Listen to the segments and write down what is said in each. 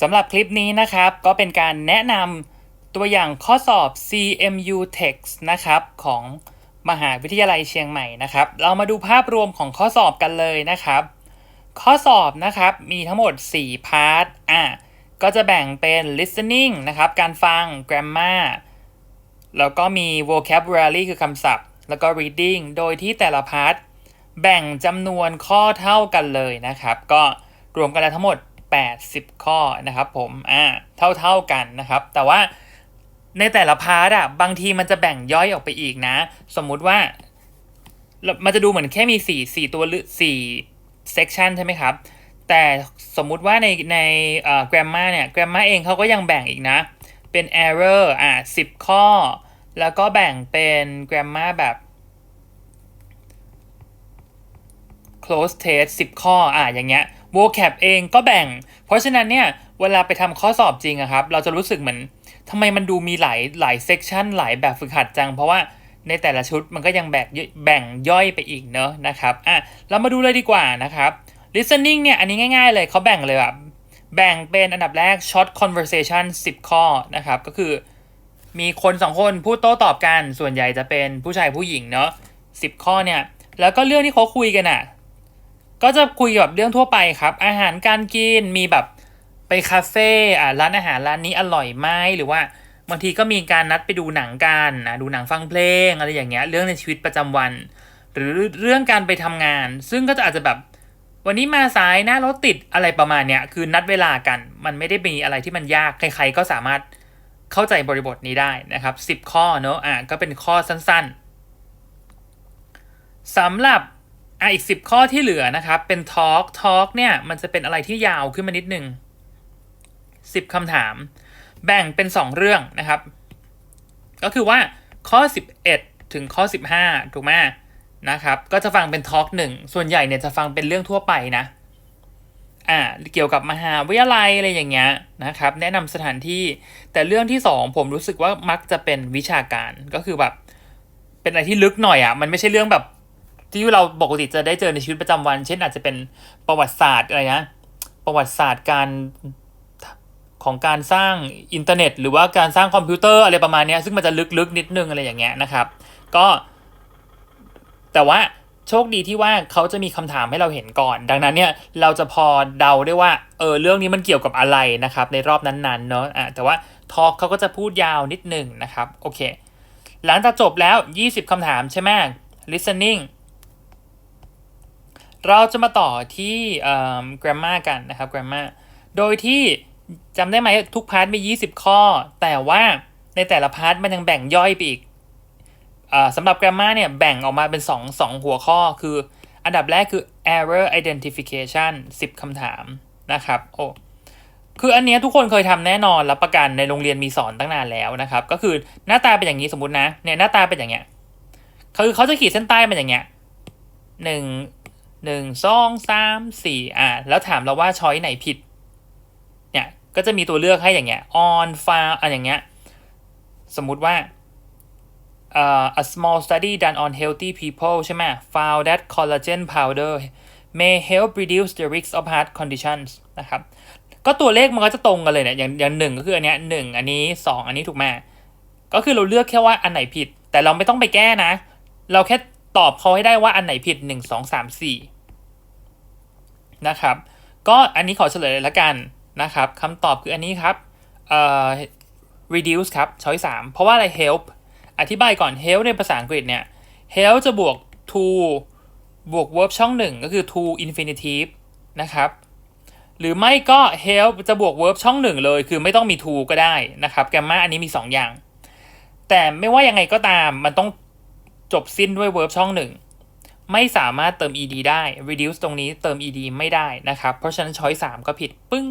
สำหรับคลิปนี้นะครับ ก็เป็นการแนะนำตัวอย่างข้อสอบ CMU Text นะครับของมหาวิทยาลัยเชียงใหม่นะครับ เรามาดูภาพรวมของข้อสอบกันเลยนะครับ ข้อสอบนะครับมีทั้งหมด 4 พาร์ทอะก็จะแบ่งเป็น listening นะครับ การฟัง grammar แล้วก็มี vocabulary คือคำศัพท์ แล้วก็ reading โดยที่แต่ละพาร์ทแบ่งจำนวนข้อเท่ากันเลยนะครับ ก็รวมกันแล้วทั้งหมด 80 ข้อนะครับผมอ่าเท่าๆกันนะครับ แต่ว่าในแต่ละพาร์ทอะบางทีมันจะแบ่งย่อยออกไปอีกนะ สมมุติว่า มันจะดูเหมือนแค่มี4 4ตัวหรือ4 section ใช่ไหมครับ แต่สมมุติว่าในในเอ่อ grammar เนี่ย grammar เองเขาก็ยังแบ่งอีกนะ เป็น error อะ10 ข้อ แล้วก็แบ่งเป็น grammar แบบ close test 10 ข้ออะอย่างเงี้ย vocab เองก็แบ่ง เพราะฉะนั้นเนี่ยเวลาไปทำข้อสอบจริงอะครับ เราจะรู้สึกเหมือนทำไมมันดูมีหลายหลาย section หลายแบบฝึกหัดจัง เพราะว่าในแต่ละชุดมันก็ยังแบ่งแบ่งย่อยไปอีกเนอะนะครับอะเรามาดูเลยดีกว่านะครับ listening เนี่ยอันนี้ง่ายๆเลยเขาแบ่งเลยแบบแบ่งเป็นอันดับแรก short conversation 10 ข้อนะครับ ก็คือมีคนสองคนพูดโต้ตอบกัน ส่วนใหญ่จะเป็นผู้ชายผู้หญิงเนาะสิบข้อเนี่ย แล้วก็เรื่องที่เขาคุยกันอะ่ะ ก็จะคุยแบบเรื่องทั่วไปครับ อาหารการกินมีแบบไปคาเฟ่อะร้านอาหารร้านนี้อร่อยไหมหรือว่าบางทีก็มีการนัดไปดูหนังกันนะดูหนังฟังเพลงอะไรอย่างเงี้ยเรื่องในชีวิตประจำวัน หรือเรื่องการไปทำงาน ซึ่งก็จะอาจจะแบบวันนี้มาสายนะรถติดอะไรประมาณเนี้ยคือนัดเวลากัน มันไม่ได้มีอะไรที่มันยากใคร ๆ ก็สามารถเข้าใจบริบทนี้ได้นะครับ 10 ข้อเนอะอะก็เป็นข้อสั้นๆสำหรับ อะอีก10ข้อที่เหลือนะครับ เป็น talk talk เนี่ย มันจะเป็นอะไรที่ยาวขึ้นมานิดนึง10คำถาม แบ่งเป็น2เรื่องนะครับ ก็คือว่าข้อ11ถึงข้อ15ถูกไหมนะครับ ก็จะฟังเป็นทอล์กหนึ่งส่วนใหญ่เนี่ยจะฟังเป็นเรื่องทั่วไปนะอ่าเกี่ยวกับมหาวิทยาลัยอะไรอย่างเงี้ยนะครับ แนะนำสถานที่แต่เรื่องที่สองผมรู้สึกว่ามักจะเป็นวิชาการก็คือแบบเป็นอะไรที่ลึกหน่อยอะ่ะมันไม่ใช่เรื่องแบบ ที่เราปกติจะได้เจอในชีวิตประจำวัน เช่นอาจจะเป็นประวัติศาสตร์อะไรนะประวัติศาสตร์การของการสร้างอินเทอร์เน็ต หรือว่าการสร้างคอมพิวเตอร์อะไรประมาณนี้ซึ่งมันจะลึกๆนิดนึงอะไรอย่างเงี้ยนะครับ ก็ แต่ว่าโชคดีที่ว่าเขาจะมีคำถามให้เราเห็นก่อน ดังนั้นเนี่ยเราจะพอเดาได้ว่าเออเรื่องนี้มันเกี่ยวกับอะไรนะครับ ในรอบนั้นๆเนาะอะแต่ว่าทอล์กเขาก็จะพูดยาวนิดนึงนะครับโอเค หลังจากจบแล้ว 20คำถามใช่ไหม listening เราจะมาต่อที่ grammar กันนะครับ grammar โดยที่จำได้ไหมทุกพาร์ทมี 20 ข้อ แต่ว่าในแต่ละพาร์ทมันยังแบ่งย่อยไปอีกสำหรับ grammar เนี่ยแบ่งออกมาเป็น 2 2 หัวข้อคืออันดับแรกคือ error identification 10คำถามนะครับโอ้คืออันนี้ทุกคนเคยทำแน่นอนรับประกันในโรงเรียนมีสอนตั้งนานแล้วนะครับ ก็คือหน้าตาเป็นอย่างนี้สมมตินะเนี่ยหน้าตาเป็นอย่างเงี้ยคือเขาจะขีดเส้นใต้เป็นอย่างเงี้ยหนึ่ง หนึ่งสองสามสี่อ่าแล้วถามเราว่าช้อยไหนผิด เนี่ย ก็จะมีตัวเลือกให้อย่างเงี้ย on file อะไรอย่างเงี้ย สมมุติว่า uh, a small study done on healthy people ใช่ไหม found that collagen powder may help reduce the risk of heart conditions นะครับ ก็ตัวเลขมันก็จะตรงกันเลยเนี่ย อย่างอย่างหนึ่งก็คืออันเนี้ยหนึ่งอันนี้สองอันนี้ถูกไหมก็คือเราเลือกแค่ว่าอันไหนผิด แต่เราไม่ต้องไปแก้นะ เราแค่ตอบเขาให้ได้ว่าอันไหนผิดหนึ่งสองสามสี่ นะครับ ก็อันนี้ขอเฉลยเลยละกันนะครับคำตอบคืออันนี้ครับเอ่อ reduce ครับช้อยสามเพราะว่าอะไร help อธิบายก่อน help ในภาษาอังกฤษเนี่ย help จะบวก to บวก verb ช่องหนึ่งก็คือ to infinitive นะครับ หรือไม่ก็ help จะบวก verb ช่องหนึ่งเลย คือไม่ต้องมี to ก็ได้นะครับ แกมมาอันนี้มี 2 อย่าง แต่ไม่ว่ายังไงก็ตามมันต้องจบสิ้นด้วย verb ช่องหนึ่ง ไม่สามารถเติม ed ได้ reduce ตรงนี้เติม ed ไม่ได้นะครับ เพราะฉะนั้น choice 3ก็ผิดปึ้ง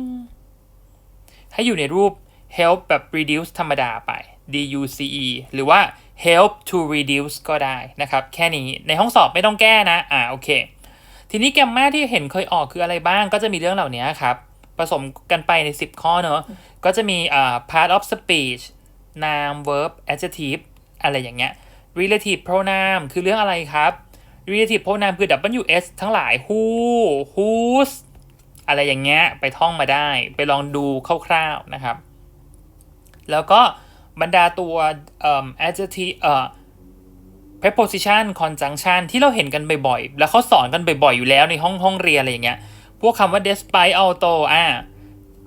ให้อยู่ในรูป help แบบ reduce ธรรมดาไป DUCE หรือว่า help to reduce ก็ได้นะครับ แค่นี้ในห้องสอบไม่ต้องแก้นะ อ่าโอเค ทีนี้แกมมาที่เห็นเคยออกคืออะไรบ้าง ก็จะมีเรื่องเหล่านี้ครับ ผสมกันไปใน 10 ข้อเนอะก็จะมีอ่า part of speech noun verb adjective อะไรอย่างเงี้ย relative pronoun คือเรื่องอะไรครับ relative pronoun คือ WS ทั้งหลาย who whose อะไรอย่างเงี้ยไปท่องมาได้ ไปลองดูคร่าวๆนะครับ แล้วก็บรรดาตัว adjective เอ่อ preposition conjunction ที่เราเห็นกันบ่อยๆ แล้วเขาสอนกันบ่อยๆ อยู่แล้วในห้องห้องเรียนอะไรอย่างเงี้ย พวกคำว่า despite although อ่า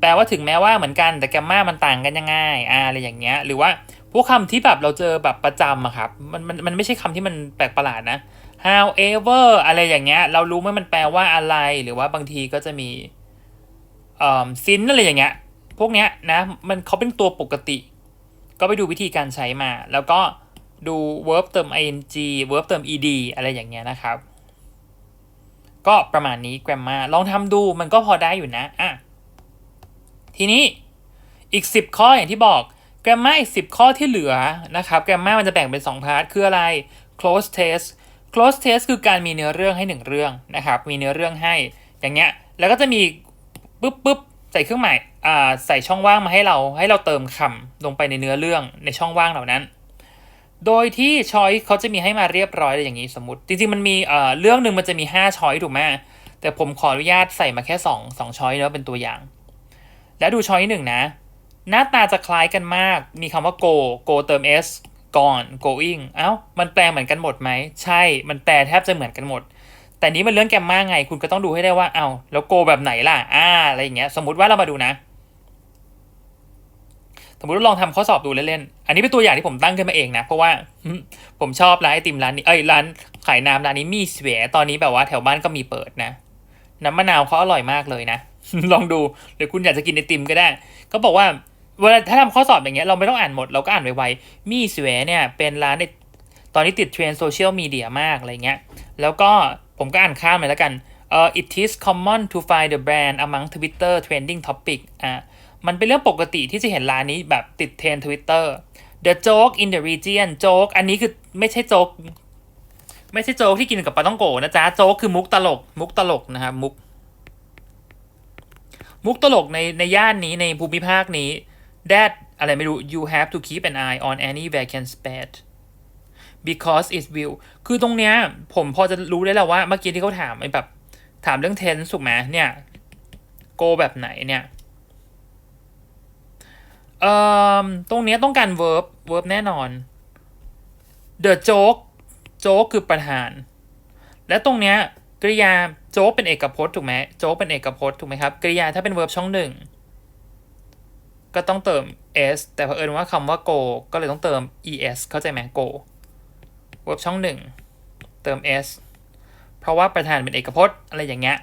แปลว่าถึงแม้ว่าเหมือนกัน แต่แกมมามันต่างกันยังไง อ่า อะไรอย่างเงี้ย หรือว่าพวกคำที่แบบเราเจอแบบประจำอะครับ มันมันมันไม่ใช่คำที่มันแปลกประหลาดนะ however อะไรอย่างเงี้ย เรารู้ไหมมันแปลว่าอะไร หรือว่าบางทีก็จะมีเอ่อซินอะไรอย่างเงี้ย พวกเนี้ยนะ มันเขาเป็นตัวปกติ ก็ไปดูวิธีการใช้มา แล้วก็ดู verb เติม ing verb เติม ed อะไรอย่างเงี้ยนะครับ ก็ประมาณนี้ grammar ลองทำดูมันก็พอได้อยู่นะ อะ ทีนี้อีก 10 ข้ออย่างที่บอก grammar อีก 10 ข้อที่เหลือนะครับ grammar มันจะแบ่งเป็น 2 พาร์ท คืออะไร close test close test คือการมีเนื้อเรื่องให้1เรื่องนะครับ มีเนื้อเรื่องให้ อย่างเงี้ย แล้วก็จะมีปุ๊บปุ๊บใส่เครื่องหมายอ่าใส่ช่องว่างมาให้เรา ให้เราเติมคำลงไปในเนื้อเรื่องในช่องว่างเหล่านั้น โดยที่ช้อยเขาจะมีให้มาเรียบร้อยเลยอย่างนี้สมมติ จริงๆมันมีเอ่อเรื่องหนึ่งมันจะมี5ช้อยถูกไหมแต่ผมขออนุญาตใส่มาแค่2 2ช้อยเนาะเป็นตัวอย่าง แล้วดูช้อยหนึ่งนะ หน้าตาจะคล้ายกันมาก มีคำว่า go go เติม s gone going เอ้า มันแปลเหมือนกันหมดไหม ใช่ มันแปลแทบจะเหมือนกันหมด แต่นี้มันเรื่องแกมมาไง คุณก็ต้องดูให้ได้ว่า เอ้า แล้ว go แบบไหนล่ะ อ่า อะไรอย่างเงี้ย สมมติว่าเรามาดูนะ สมมติว่าลองทำข้อสอบดูเล่นๆ อันนี้เป็นตัวอย่างที่ผมตั้งขึ้นมาเองนะ เพราะว่าผมชอบร้านไอติมร้านนี้ เอ้ย ร้านขายน้ำร้านนี้มีเสวยตอนนี้แบบว่าแถวบ้านก็มีเปิดนะ น้ำมะนาวเขาอร่อยมากเลยนะ ลองดูหรือคุณอยากจะกินไอติมก็ได้ ก็บอกว่า เวลาถ้าทำข้อสอบอย่างเงี้ยเราไม่ต้องอ่านหมดเราก็อ่านไวๆมีเสวยเนี่ยเป็นร้านในตอนนี้ติดเทรนโซเชียลมีเดียมากอะไรเงี้ยแล้วก็ผมก็อ่านข้ามเลยแล้วกันเอ่อ it is common to find the brand among Twitter trending topic อะมันเป็นเรื่องปกติที่จะเห็นร้านนี้แบบติดเทรนด์ Twitter the joke in the region joke อันนี้คือไม่ใช่โจ๊กไม่ใช่โจ๊กที่กินกับปลาต้องโกนะจ๊ะโจ๊กคือมุกตลก มุกตลกนะครับมุก มุกตลกในในย่านนี้ในภูมิภาคนี้ that อะไรไม่รู้ you have to keep an eye on any vacant spot because it will คือตรงเนี้ยผมพอจะรู้ได้แล้วว่าเมื่อกี้ที่เขาถามไอ้แบบ ถามเรื่อง tense ถูกไหมเนี่ย go แบบไหนเนี่ยเอ่อตรงเนี้ยต้องการ verb verb แน่นอน the joke โจ๊กคือประธาน และตรงเนี้ยกริยาโจ๊กเป็นเอกพจน์ถูกไหมโจ๊กเป็นเอกพจน์ถูกไหมครับกริยาถ้าเป็น verb ช่องหนึ่ง ก็ต้องเติม s แต่เผอิญว่าคำว่า go ก็เลยต้องเติม es เข้าใจไหม go verb ช่องหนึ่งเติม s เพราะว่าประธานเป็นเอกพจน์อะไรอย่างเงี้ย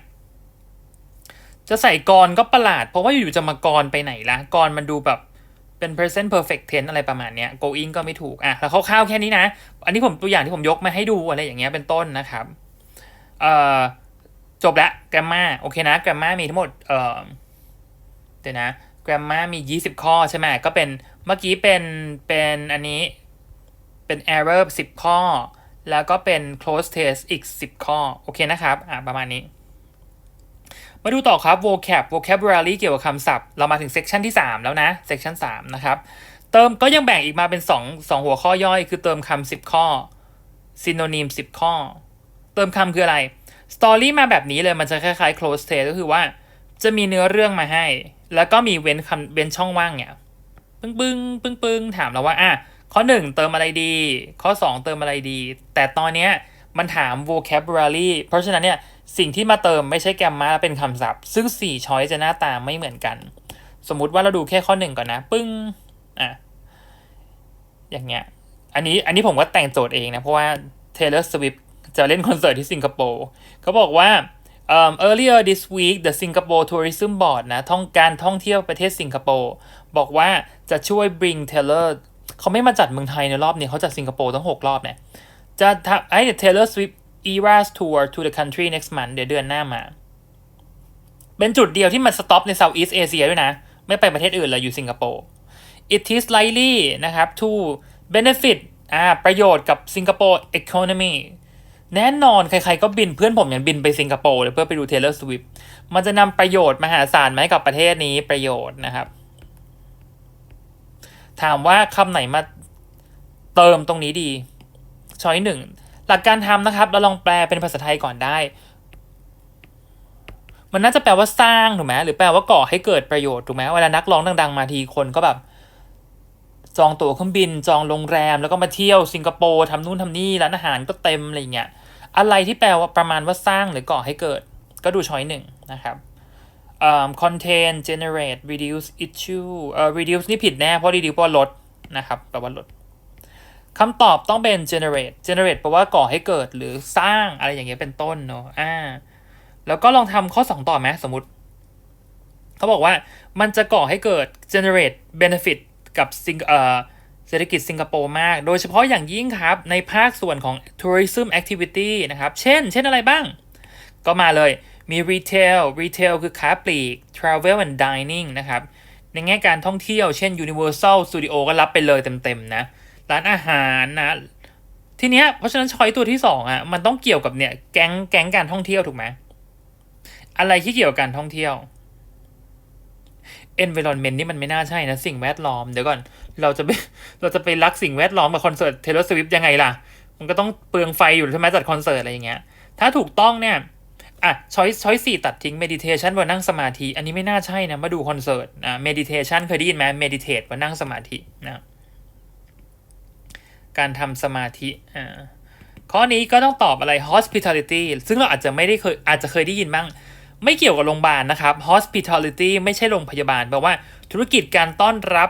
จะใส่กรก็ประหลาด เพราะว่าอยู่ๆจะมากรไปไหนละกรมันดูแบบเป็น present perfect tense อะไรประมาณเนี้ย going ก็ไม่ถูกอะแล้วคร่าวๆแค่นี้นะ อันนี้ผมตัวอย่างที่ผมยกมาให้ดูอะไรอย่างเงี้ยเป็นต้นนะครับเอ่อจบละ grammar โอเคนะ grammar มีทั้งหมดเอ่อเดี๋ยวนะ grammar มี 20 ข้อใช่ไหมก็เป็นเมื่อกี้เป็นเป็นอันนี้เป็น error 10 ข้อ แล้วก็เป็น close test อีก 10 ข้อ โอเคนะครับ อะประมาณนี้ มาดูต่อครับ vocab vocabulary เกี่ยวกับคำศัพท์ เรามาถึง section ที่ 3 แล้วนะ section 3 นะครับ เติมก็ยังแบ่งอีกมาเป็น 2 2 หัวข้อย่อย คือเติมคำ10 ข้อ synonym 10 ข้อ เติมคำคืออะไร story มาแบบนี้เลยมันจะคล้ายๆ close test ก็คือว่าจะมีเนื้อเรื่องมาให้ แล้วก็มีเว้นคำเว้นช่องว่างเนี่ยปึ้งปึ้งปึ้งปึ้งถามเราว่าอะข้อ 1 เติมอะไรดี ข้อ 2 เติมอะไรดี แต่ตอนเนี้ยมันถาม vocabulary เพราะฉะนั้นเนี่ยสิ่งที่มาเติมไม่ใช่แกมมาเป็นคำศัพท์ ซึ่ง4ช้อยจะหน้าตาไม่เหมือนกัน สมมุติว่าเราดูแค่ข้อ 1 ก่อนนะ ปึ้งอะอย่างเงี้ยอันนี้อันนี้ผมก็แต่งโจทย์เองนะ เพราะว่า Taylor Swift จะเล่นคอนเสิร์ตที่สิงคโปร์เขาบอกว่า um, earlier this week the Singapore Tourism Board นะท่องการท่องเที่ยวประเทศสิงคโปร์บอกว่าจะช่วย bring Taylor เขาไม่มาจัดเมืองไทยในรอบนี้เขาจัดสิงคโปร์ตั้ง 6 รอบเนี่ยจะทำให้ Taylor Swift Eras Tour to the country next month เดี๋ยวเดือนหน้ามา เป็นจุดเดียวที่มันสต็อปใน Southeast Asia ด้วยนะ ไม่ไปประเทศอื่นเลยอยู่สิงคโปร์ It is likely นะครับ to benefit อ่าประโยชน์กับสิงคโปร์ economy แน่นอนใครๆก็บินเพื่อนผมยังบินไปสิงคโปร์เลยเพื่อไปดู Taylor Swift มันจะนำประโยชน์มหาศาลมาให้กับประเทศนี้ประโยชน์นะครับ ถามว่าคำไหนมาเติมตรงนี้ดี ช้อยหนึ่งหลักการทำนะครับ เราลองแปลเป็นภาษาไทยก่อนได้ มันน่าจะแปลว่าสร้างถูกไหมหรือแปลว่าก่อให้เกิดประโยชน์ถูกไหมเวลานักร้องดัง ๆ มาทีคนก็แบบจองตั๋วเครื่องบิน จองโรงแรม แล้วก็มาเที่ยวสิงคโปร์ทำนู่นทำนี่ร้านอาหารก็เต็มอะไรเงี้ย อะไรที่แปลว่าประมาณว่าสร้างหรือก่อให้เกิด ก็ดูช้อยหนึ่งนะครับเอ่อ contain generate reduce issue เอ่อ reduce นี่ผิดแน่ เพราะ reduce แปลว่าลดนะครับแปลว่าลดคำตอบต้องเป็น generate generate แปลว่าก่อให้เกิดหรือสร้างอะไรอย่างเงี้ยเป็นต้นเนอะอ่าแล้วก็ลองทำข้อ 2 ต่อไหมสมมติ เขาบอกว่ามันจะก่อให้เกิด generate benefit กับซิงเอ่อ เศรษฐกิจสิงคโปร์มาก โดยเฉพาะอย่างยิ่งครับ ในภาคส่วนของ tourism activity นะครับ เช่น เช่นอะไรบ้าง ก็มาเลย มี retail retail คือค้าปลีก travel and dining นะครับ ในแง่การท่องเที่ยว เช่น Universal Studio ก็รับไปเลยเต็มๆนะ ร้านอาหารนะ ทีเนี้ย เพราะฉะนั้นช้อยตัวที่สองอะ มันต้องเกี่ยวกับเนี่ย แก๊ง แก๊งการท่องเที่ยวถูกไหม อะไรที่เกี่ยวกับการท่องเที่ยว environment นี่มันไม่น่าใช่นะ สิ่งแวดล้อม เดี๋ยวก่อน เราจะไปเราจะไปรักสิ่งแวดล้อมกับคอนเสิร์ต Taylor Swift ยังไงล่ะ มันก็ต้องเปลืองไฟอยู่ใช่ไหมจัดคอนเสิร์ตอะไรอย่างเงี้ย ถ้าถูกต้องเนี่ย อะช้อยช้อยสี่ตัดทิ้ง meditation ว่านั่งสมาธิ อันนี้ไม่น่าใช่นะ มาดูคอนเสิร์ตอะ meditation เคยได้ยินไหม meditate ว่านั่งสมาธินะการทำสมาธิอ่าข้อนี้ก็ต้องตอบอะไร hospitality ซึ่งเราอาจจะไม่ได้เคยอาจจะเคยได้ยินบ้าง ไม่เกี่ยวกับโรงพยาบาลนะครับ hospitality ไม่ใช่โรงพยาบาลแปลว่าธุรกิจการต้อนรับ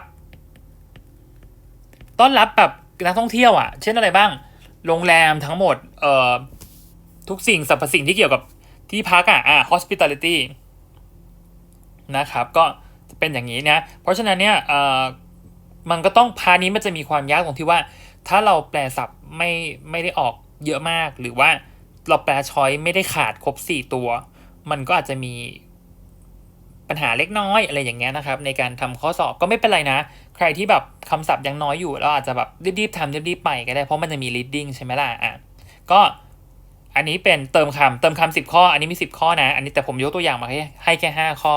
ต้อนรับแบบนักท่องเที่ยวอะ่ะ เช่นอะไรบ้าง โรงแรมทั้งหมด เอ่อ ทุกสิ่งสรรพสิ่งที่เกี่ยวกับที่พักอะ่ะ อ่า hospitality นะครับ ก็จะเป็นอย่างนี้นะ เพราะฉะนั้นเนี่ย เอ่อ มันก็ต้องพานี้มันจะมีความยากตรงที่ว่า ถ้าเราแปลศัพท์ไม่ไม่ได้ออกเยอะมาก หรือว่าเราแปลช้อยไม่ได้ขาดครบสี่ตัว มันก็อาจจะมีปัญหาเล็กน้อยอะไรอย่างเงี้ยนะครับ ในการทำข้อสอบก็ไม่เป็นไรนะ ใครที่แบบคำศัพท์ยังน้อยอยู่เราอาจจะแบบรีบๆทำรีบๆไปก็ได้เพราะมันจะมี reading ใช่ไหมล่ะอะก็อันนี้เป็นเติมคำเติมคำสิบข้อ อันนี้มีสิบข้อนะ อันนี้แต่ผมยกตัวอย่างมาให้ให้แค่ห้าข้อ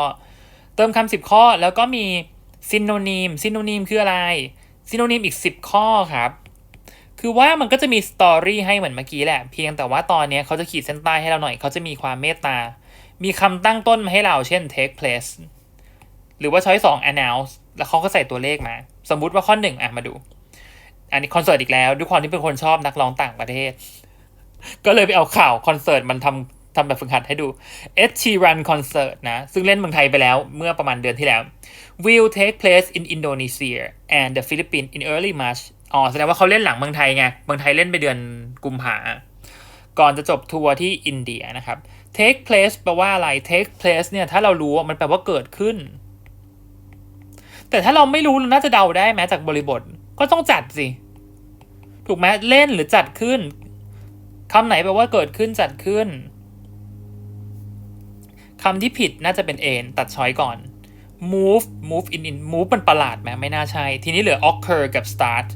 เติมคำสิบข้อแล้วก็มีซินโนนีมซินโนนีมคืออะไรซินโนนีมอีกสิบข้อครับ คือว่ามันก็จะมีสตอรี่ให้เหมือนเมื่อกี้แหละ เพียงแต่ว่าตอนนี้เขาจะขีดเส้นใต้ให้เราหน่อย เขาจะมีความเมตตา มีคำตั้งต้นมาให้เราเช่น take place หรือว่าช้อยสอง announce แล้วเขาก็ใส่ตัวเลขมา สมมุติว่าข้อหนึ่งอะมาดู อันนี้คอนเสิร์ตอีกแล้ว ด้วยความที่เป็นคนชอบนักร้องต่างประเทศ ก็เลยไปเอาข่าวคอนเสิร์ตมันทำทำแบบฝึกหัดให้ดู Ed Sheeran concert นะ ซึ่งเล่นเมืองไทยไปแล้วเมื่อประมาณเดือนที่แล้ว will take place in Indonesia and the Philippines in early March อ๋อแสดงว่าเขาเล่นหลังเมืองไทยไงเมืองไทยเล่นไปเดือนกุมภาก่อนจะจบทัวร์ที่อินเดียนะครับ take place แปลว่าอะไร take place เนี่ยถ้าเรารู้มันแปลว่าเกิดขึ้น แต่ถ้าเราไม่รู้เราน่าจะเดาได้ไหมจากบริบทก็ต้องจัดสิ ถูกไหมเล่นหรือจัดขึ้นคำไหนแปลว่าเกิดขึ้นจัดขึ้นคำที่ผิดน่าจะเป็น n ตัดช้อยก่อน move move in in move มันประหลาดไหมไม่น่าใช่ ทีนี้เหลือ occur กับ start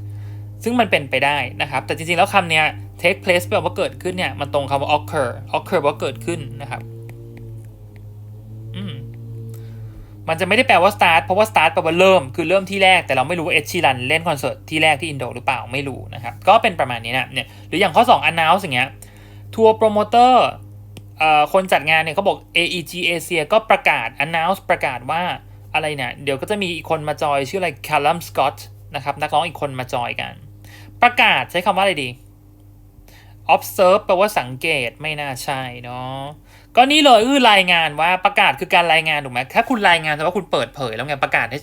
ซึ่งมันเป็นไปได้นะครับ แต่จริงๆ แล้วคำเนี้ย take place แปลว่าเกิดขึ้นเนี่ย มันตรงคำว่า occur occur แปลว่าเกิดขึ้นนะครับอืมมันจะไม่ได้แปลว่า start เพราะว่า start แปลว่าเริ่ม คือเริ่มที่แรก แต่เราไม่รู้ว่าเอชชีรันเล่นคอนเสิร์ตที่แรกที่อินโดหรือเปล่า ไม่รู้นะครับ ก็เป็นประมาณนี้นะ เนี่ย หรืออย่างข้อ 2 announce อย่างเงี้ย ทัวร์โปรโมเตอร์เอ่อคนจัดงานเนี่ยเขาบอก AEG Asia ก็ประกาศ announce ประกาศว่าอะไรเนี่ย เดี๋ยวก็จะมีอีกคนมาจอยชื่ออะไร Callum Scott นะครับ นักร้องอีกคนมาจอยกัน ประกาศใช้คำว่าอะไรดี observe แปลว่าสังเกตไม่น่าใช่เนาะก็นี่เลยคือรายงานว่าประกาศคือการรายงานถูกไหมถ้าคุณรายงานแต่ว่าคุณเปิดเผยแล้วไงประกาศให้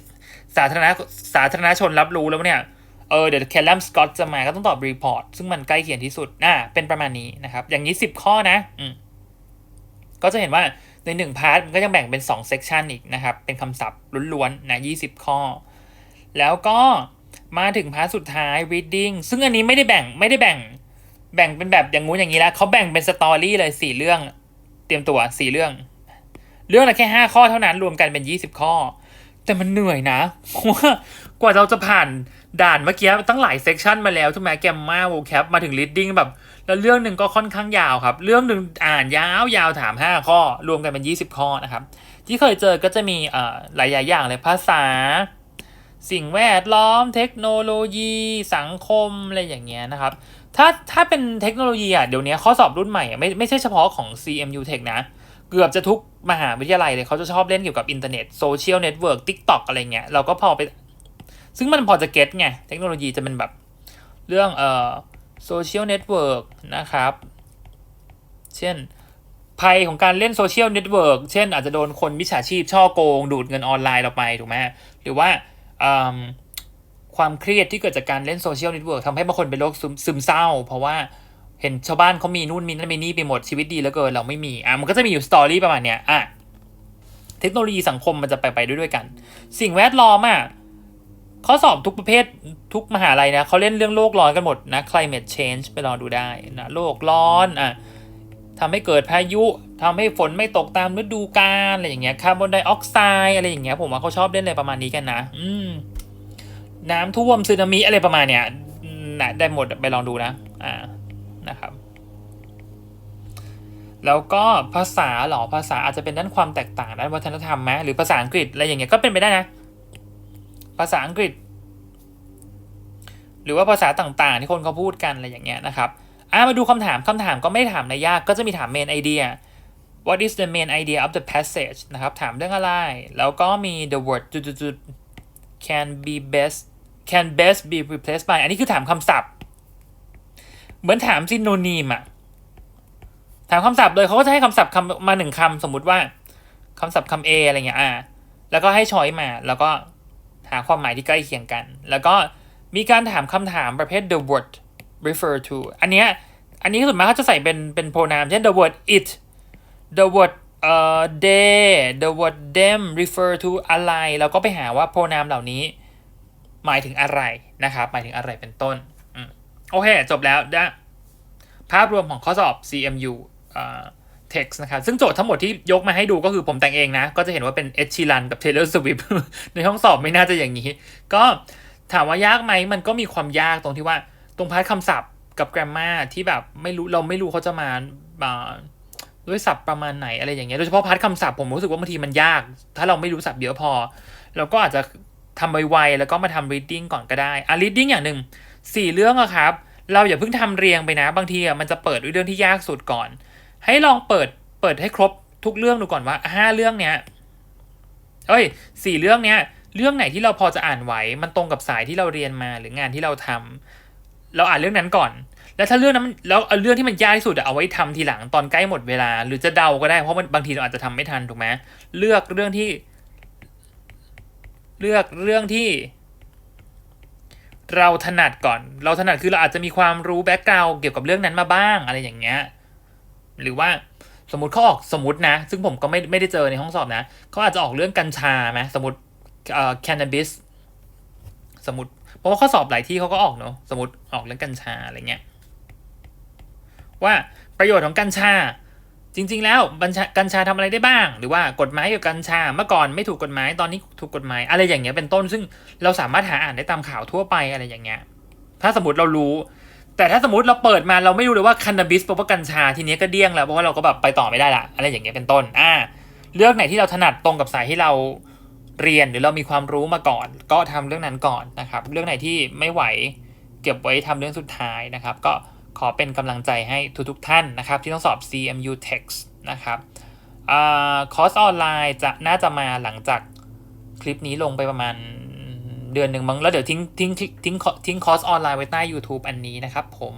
สาธารณะสาธารณชนรับรู้แล้วเนี่ยเออเดี๋ยวแคลมสกอตจะมาก็ต้องตอบรีพอร์ตซึ่งมันใกล้เคียงที่สุดอ่าเป็นประมาณนี้นะครับ อย่างนี้สิบข้อนะอืมก็จะเห็นว่าในหนึ่งพาร์ทมันก็ยังแบ่งเป็นสองเซกชันอีกนะครับ เป็นคำศัพท์ล้วนๆนะยี่สิบข้อ แล้วก็ มาถึงพาร์ทสุดท้าย reading ซึ่งอันนี้ไม่ได้แบ่งไม่ได้แบ่ง แบ่งเป็นแบบอย่างงู้นอย่างนี้แล้วเขาแบ่งเป็นสตอรี่เลยสี่เรื่อง เตรียมตัวสี่เรื่อง เรื่องละแค่ห้าข้อเท่านั้นรวมกันเป็นยี่สิบข้อ แต่มันเหนื่อยนะเพราะว่ากว่าเราจะผ่านด่านเมื่อกี้ตั้งหลายเซกชันมาแล้วใช่ไหมแกมมาโวแคปมาถึง reading แบบ แล้วเรื่องหนึ่งก็ค่อนข้างยาวครับ เรื่องหนึ่งอ่านยาวยาวถามห้าข้อ รวมกันเป็นยี่สิบข้อนะครับ ที่เคยเจอก็จะมีเอ่อหลายๆอย่างเลยภาษา สิ่งแวดล้อมเทคโนโลยีสังคมอะไรอย่างเงี้ยนะครับ ถ้าถ้าเป็นเทคโนโลยีอะเดี๋ยวนี้ข้อสอบรุ่นใหม่อะไม่ไม่ใช่เฉพาะของ CMU Tech นะ เกือบจะทุกมหาวิทยาลัยเลยเขาจะชอบเล่นเกี่ยวกับอินเทอร์เน็ตโซเชียลเน็ตเวิร์กทิกตอกอะไรเงี้ยเราก็พอไป ซึ่งมันพอจะเก็ตไงเทคโนโลยีจะเป็นแบบเรื่องเอ่อโซเชียลเน็ตเวิร์กนะครับ เช่นภัยของการเล่นโซเชียลเน็ตเวิร์กเช่นอาจจะโดนคนมิจฉาชีพช่อโกง ดูดเงินออนไลน์เราไปถูกไหมหรือว่า ความเครียดที่เกิดจากการเล่นโซเชียลเน็ตเวิร์กทำให้บางคนเป็นโรคซึมเศร้า เพราะว่าเห็นชาวบ้านเขามีนู่นมีนั่นมีนี่ไปหมดชีวิตดีเหลือเกินเราไม่มีอะมันก็จะมีอยู่สตอรี่ประมาณเนี้ยอะเทคโนโลยีสังคมมันจะไปไปด้วยด้วยกัน สิ่งแวดล้อมอะข้อสอบทุกประเภททุกมหาลัยนะเขาเล่นเรื่องโลกร้อนกันหมดนะ climate change ไปลองดูได้นะโลกร้อนอะ ทำให้เกิดพายุทำให้ฝนไม่ตกตามฤดูกาลอะไรอย่างเงี้ยคาร์บอนไดออกไซด์อะไรอย่างเงี้ยผมว่าเขาชอบเล่นอะไรประมาณนี้กันนะ อืม น้ำท่วมสึนามิอะไรประมาณเนี้ยนะได้หมดไปลองดูนะ อ่านะครับ แล้วก็ภาษาหรอภาษาอาจจะเป็นด้านความแตกต่างด้านวัฒนธรรมไหมหรือภาษาอังกฤษอะไรอย่างเงี้ยก็เป็นไปได้นะ ภาษาอังกฤษ หรือว่าภาษาต่างๆ ที่คนเขาพูดกันอะไรอย่างเงี้ยนะครับ อะมาดูคำถามคำถามก็ไม่ถามในยากก็จะมีถาม main idea what is the main idea of the passage นะครับ ถามเรื่องอะไร แล้วก็มี the word จุดๆ can be best can best be replaced by อันนี้คือถามคำศัพท์ เหมือนถามซินโนนีมอะถามคำศัพท์เลยเขาก็จะให้คำศัพท์คำมาหนึ่งคำสมมุติว่าคำศัพท์คำ A อะไรเงี้ยอะแล้วก็ให้ช้อยมา แล้วก็หาความหมายที่ใกล้เคียงกัน แล้วก็มีการถามคำถามประเภท the word refer to อันเนี้ยอันนี้ส่วนมากเขาจะใส่เป็นเป็น pronoun เช่น the word it the word เอ่อ they the word them refer to อะไรเราก็ไปหาว่า pronoun เหล่านี้ หมายถึงอะไรนะครับ หมายถึงอะไรเป็นต้นอืมโอเค จบแล้วนะภาพรวมของข้อสอบ CMU เอ่อ text นะครับ ซึ่งโจทย์ทั้งหมดที่ยกมาให้ดูก็คือผมแต่งเองนะ ก็จะเห็นว่าเป็นเอชชีรันกับ Taylor Swift ในห้องสอบไม่น่าจะอย่างนี้ ก็ถามว่ายากไหมมันก็มีความยากตรงที่ว่า ตรงพาร์ทคำศัพท์กับ grammar ที่แบบไม่รู้เราไม่รู้เขาจะมาด้วยศัพท์ประมาณไหนอะไรอย่างเงี้ยโดยเฉพาะพาร์ทคำศัพท์ผมรู้สึกว่าบางทีมันยาก ถ้าเราไม่รู้ศัพท์เยอะพอ เราก็อาจจะทำไวๆแล้วก็มาทำ reading ก่อนก็ได้อะ reading อย่างหนึ่งสี่เรื่องอะครับ เราอย่าเพิ่งทำเรียงไปนะ บางทีอะมันจะเปิดด้วยเรื่องที่ยากสุดก่อน ให้ลองเปิดเปิดให้ครบทุกเรื่องดูก่อนว่าห้าเรื่องเนี้ยเอ้ยสี่เรื่องเนี้ยเรื่องไหนที่เราพอจะอ่านไหว มันตรงกับสายที่เราเรียนมาหรืองานที่เราทำ เราอ่านเรื่องนั้นก่อน แล้วถ้าเรื่องนั้นแล้วเอาเรื่องที่มันยากที่สุดเอาไว้ทำทีหลังตอนใกล้หมดเวลา หรือจะเดาก็ได้เพราะมันบางทีเราอาจจะทำไม่ทันถูกไหมเลือกเรื่องที่ เลือกเรื่องที่ เราถนัดก่อน เราถนัดคือเราอาจจะมีความรู้แบ็กกราวเกี่ยวกับเรื่องนั้นมาบ้างอะไรอย่างเงี้ยหรือว่าสมมติเขาออกสมมตินะ ซึ่งผมก็ไม่ไม่ได้เจอในห้องสอบนะเขาอาจจะออกเรื่องกัญชาไหมสมมติเอ่อ cannabis สมมติ ราะว่าข้อสอบหลายที่เขาก็ออกเนอะสมมติออกเรื่องกัญชาอะไรเงี้ยว่าประโยชน์ของกัญชา จริง ๆ แล้วบัญชากัญชาทำอะไรได้บ้าง หรือว่ากฎหมายเกี่ยวกับกัญชาเมื่อก่อนไม่ถูกกฎหมายตอนนี้ถูกกฎหมายอะไรอย่างเงี้ยเป็นต้น ซึ่งเราสามารถหาอ่านได้ตามข่าวทั่วไปอะไรอย่างเงี้ยถ้าสมมติเรารู้ แต่ถ้าสมมติเราเปิดมาเราไม่รู้เลยว่าคันนาบิสแปลว่ากัญชาทีนี้ก็เดี้ยงแล้วเพราะว่าเราก็แบบไปต่อไม่ได้ละอะไรอย่างเงี้ยเป็นต้นอ่าเรื่องไหนที่เราถนัดตรงกับสายที่เรา เรียนหรือเรามีความรู้มาก่อน ก็ทำเรื่องนั้นก่อนนะครับ เรื่องไหนที่ไม่ไหวเก็บไว้ทำเรื่องสุดท้ายนะครับ ก็ขอเป็นกำลังใจให้ทุกๆท่านนะครับ ที่ต้องสอบ CMU Text นะครับอคอร์สออนไลน์จะน่าจะมาหลังจากคลิปนี้ลงไปประมาณเดือนหนึ่งมั้งแล้วเดี๋ยวทิ้งทิ้งทิ้งทิ้งทิ้งคอร์สออนไลน์ไว้ใต้ YouTube อันนี้นะครับผม